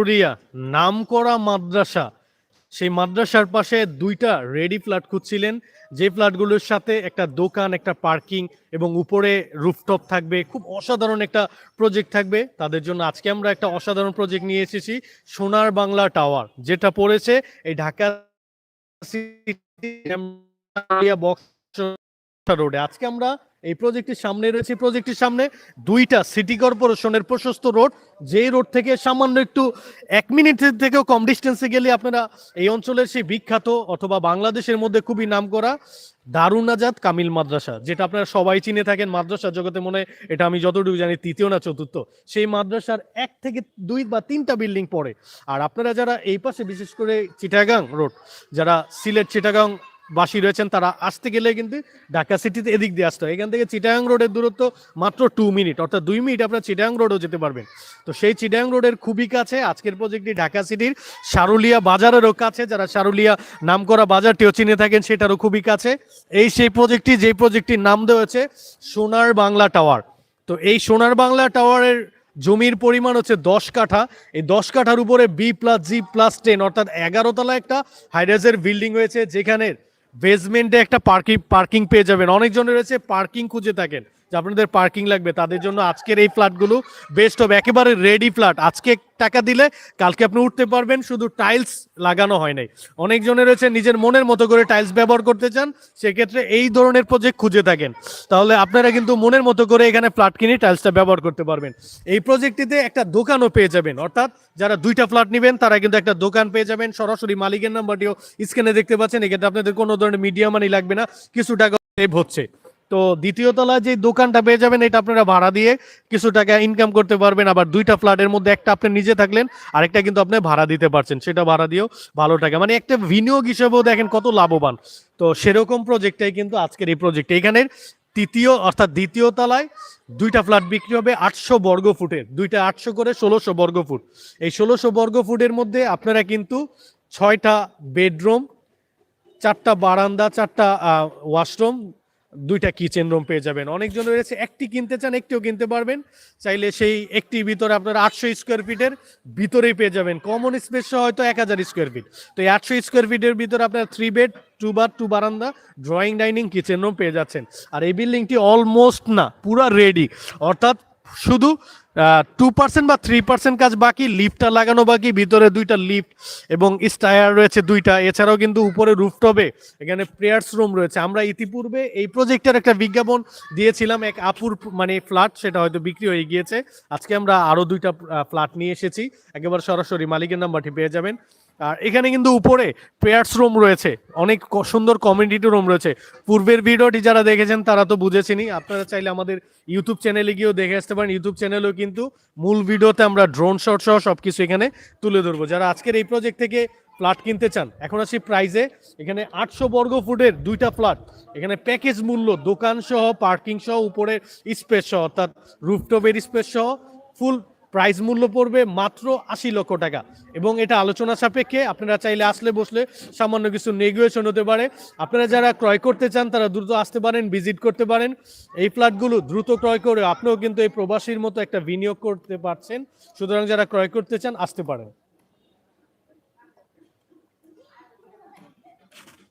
শারুরিয়া নামকরা মাদ্রাসা। সেই মাদ্রাসার পাশে দুইটা রেডি ফ্ল্যাট খুঁজছিলেন। যে ফ্ল্যাটগুলোর সাথে একটা দোকান, একটা পার্কিং এবং উপরে রুফটপ থাকবে। খুব অসাধারণ একটা প্রজেক্ট থাকবে। তাদের জন্য আজকে আমরা একটা অসাধারণ প্রজেক্ট নিয়ে এসেছি, সোনার বাংলা টাওয়ার। যেটা পড়েছে এই ঢাকা বক্স রোডে। আজকে আমরা এই প্রজেক্টের সামনে রয়েছে প্রজেক্টের সামনে দুইটা সিটি কর্পোরেশনের প্রশস্ত রোড। যেই রোড থেকে সামান্য একটু এক মিনিটের থেকেও কম ডিস্টেন্সে গেলে আপনারা এই অঞ্চলের সেই বিখ্যাত অথবা বাংলাদেশের মধ্যে খুবই নামকরা দারুণ আজাদ কামিল মাদ্রাসা, যেটা আপনারা সবাই চিনে থাকেন মাদ্রাসা জগতে মনে, এটা আমি যতটুকু জানি তৃতীয় না চতুর্থ। সেই মাদ্রাসার এক থেকে দুই বা তিনটা বিল্ডিং পড়ে। আর আপনারা যারা এই পাশে বিশেষ করে চিটাগাং রোড, যারা সিলেট চিটাগাং বাসী রয়েছেন তারা আসতে গেলে কিন্তু ঢাকা সিটিতে এদিক দিয়ে আসতে হয়। এখান থেকে চিটাগাং রোডের দূরত্ব মাত্র টু মিনিট অর্থাৎ দুই মিনিট আপনার চিটাগাং রোডও যেতে পারবেন। তো সেই চিটাগাং রোডের খুবই কাছে, আজকের প্রজেক্টটি ঢাকা সিটির সারুলিয়া বাজারেরও কাছে। যারা সারুলিয়া নামকরা বাজারটিও চিনে থাকেন, সেটারও খুবই কাছে। এই সেই প্রজেক্টটি, যেই প্রজেক্টটির নাম দেওয়া হয়েছে সোনার বাংলা টাওয়ার তো এই সোনার বাংলা টাওয়ারের জমির পরিমাণ হচ্ছে দশ কাঠা। এই দশ কাঠার উপরে B plus G plus ten অর্থাৎ এগারো তলা একটা হাইরাইজের বিল্ডিং রয়েছে, যেখানে বেসমেন্টে একটা পার্কিং পার্কিং পেয়ে যাবেন। অনেকজনের রয়েছে পার্কিং খুঁজে থাকেন। যে আপনাদের পার্কিং লাগবে, তাদের জন্য আজকের এই ফ্ল্যাটগুলো বেস্ট হবে একেবারে রেডি ফ্ল্যাট আজকে টাকা দিলে কালকে আপনি উঠতে পারবেন, শুধু টাইলস লাগানো হয় নাই। অনেকজনের রয়েছে নিজের মনের মতো করে টাইলস ব্যবহার করতে চান, সেক্ষেত্রে এই ধরনের প্রজেক্ট খুঁজে থাকেন। তাহলে আপনারা কিন্তু মনের মতো করে এখানে ফ্ল্যাট কিনে টাইলসটা ব্যবহার করতে পারবেন। এই প্রজেক্টটিতে একটা দোকানও পেয়ে যাবেন, অর্থাৎ যারা দুইটা ফ্ল্যাট নেবেন, তারা কিন্তু একটা দোকান পেয়ে যাবেন। সরাসরি মালিকের নাম্বারটিও স্ক্রিনে দেখতে পাচ্ছেন, এক্ষেত্রে আপনাদের কোনো ধরনের মিডিয়া মানি লাগবে না, কিছু টাকা সেভ হচ্ছে। তো দ্বিতীয় তলায় যে দোকানটা পেয়ে যাবেন, এটা আপনারা ভাড়া দিয়ে কিছু টাকা ইনকাম করতে পারবেন। আবার দুইটা ফ্ল্যাটের মধ্যে একটা আপনি নিজে থাকলেন, আরেকটা কিন্তু আপনি ভাড়া দিতে পারছেন। সেটা ভাড়া দিয়েও ভালো টাকা। মানে একটা বিনিয়োগ হিসেবেও দেখেন কত লাভবান। তো সেরকম প্রজেক্টটাই কিন্তু আজকের এই প্রজেক্ট এখানের তৃতীয়, অর্থাৎ দ্বিতীয় তলায় দুইটা ফ্ল্যাট বিক্রি হবে আটশো বর্গ ফুটের। দুইটা আটশো করে ষোলোশো বর্গ ফুট। এই ষোলোশো বর্গ ফুটের মধ্যে আপনারা কিন্তু ছয়টা বেডরুম চারটা বারান্দা, চারটা ওয়াশরুম দুইটা কিচেন রুম পেয়ে যাবেন। অনেকজন রয়েছে, একটি কিনতে চান, একটিও কিনতে পারবেন। চাইলে সেই একটি ভিতরে আপনার আটশো স্কোয়ার ফিটের ভিতরেই পেয়ে যাবেন। কমন স্পেস হয়তো এক হাজার স্কোয়ার ফিট তো এই আটশো স্কোয়ার ফিটের ভিতরে আপনার থ্রি বেড টু বার টু বারান্দা ড্রয়িং ডাইনিং কিচেন রুম পেয়ে যাচ্ছেন। আর এই বিল্ডিংটি অলমোস্ট না, পুরা রেডি অর্থাৎ শুধু টু পার্সেন্ট বা থ্রি পার্সেন্ট কাজ বাকি লিফটটা লাগানো বাকি, ভিতরে দুইটা লিফট এবং স্টায়ার রয়েছে দুইটা। এছাড়াও কিন্তু উপরে রুফটপে এখানে প্রেয়ার্স রুম রয়েছে। আমরা ইতিপূর্বে এই প্রজেক্টের একটা বিজ্ঞাপন দিয়েছিলাম, এক আপুর মানে ফ্ল্যাট সেটা হয়তো বিক্রি হয়ে গিয়েছে। আজকে আমরা আরও দুইটা ফ্ল্যাট নিয়ে এসেছি। একেবারে সরাসরি মালিকের নাম্বারটি পেয়ে যাবেন। আর এখানে কিন্তু উপরে প্রেয়ার্স রুম রয়েছে। অনেক সুন্দর কমিউনিটি রুম রয়েছে। পূর্বের ভিডিওটি যারা দেখেছেন, তারা তো বুঝেছেনই। আপনারা চাইলে আমাদের ইউটিউব চ্যানেলে গিয়েও দেখে আসতে পারেন। ইউটিউব চ্যানেলেও কিন্তু মূল ভিডিওতে আমরা ড্রোন শট সহ সব কিছু এখানে তুলে ধরবো। যারা আজকের এই প্রজেক্ট থেকে ফ্ল্যাট কিনতে চান, এখন আসি প্রাইজে এখানে আটশো বর্গ ফুটের দুইটা ফ্ল্যাট এখানে প্যাকেজ মূল্য, দোকান সহ পার্কিং সহ উপরে স্পেস সহ, অর্থাৎ রুফটপের স্পেস সহ ফুল প্রাইস মূল্য পড়বে মাত্র আশি লক্ষ টাকা। এবং এটা আলোচনা সাপেক্ষে আপনারা চাইলে আসলে বসলে সামান্য কিছু নেগোয়েশন হতে পারে। আপনারা যারা ক্রয় করতে চান, তারা দ্রুত আসতে পারেন ভিজিট করতে পারেন। এই ফ্ল্যাটগুলো দ্রুত ক্রয় করে আপনিও কিন্তু এই প্রবাসীর মতো একটা বিনিয়োগ করতে পারছেন। সুতরাং যারা ক্রয় করতে চান, আসতে পারেন।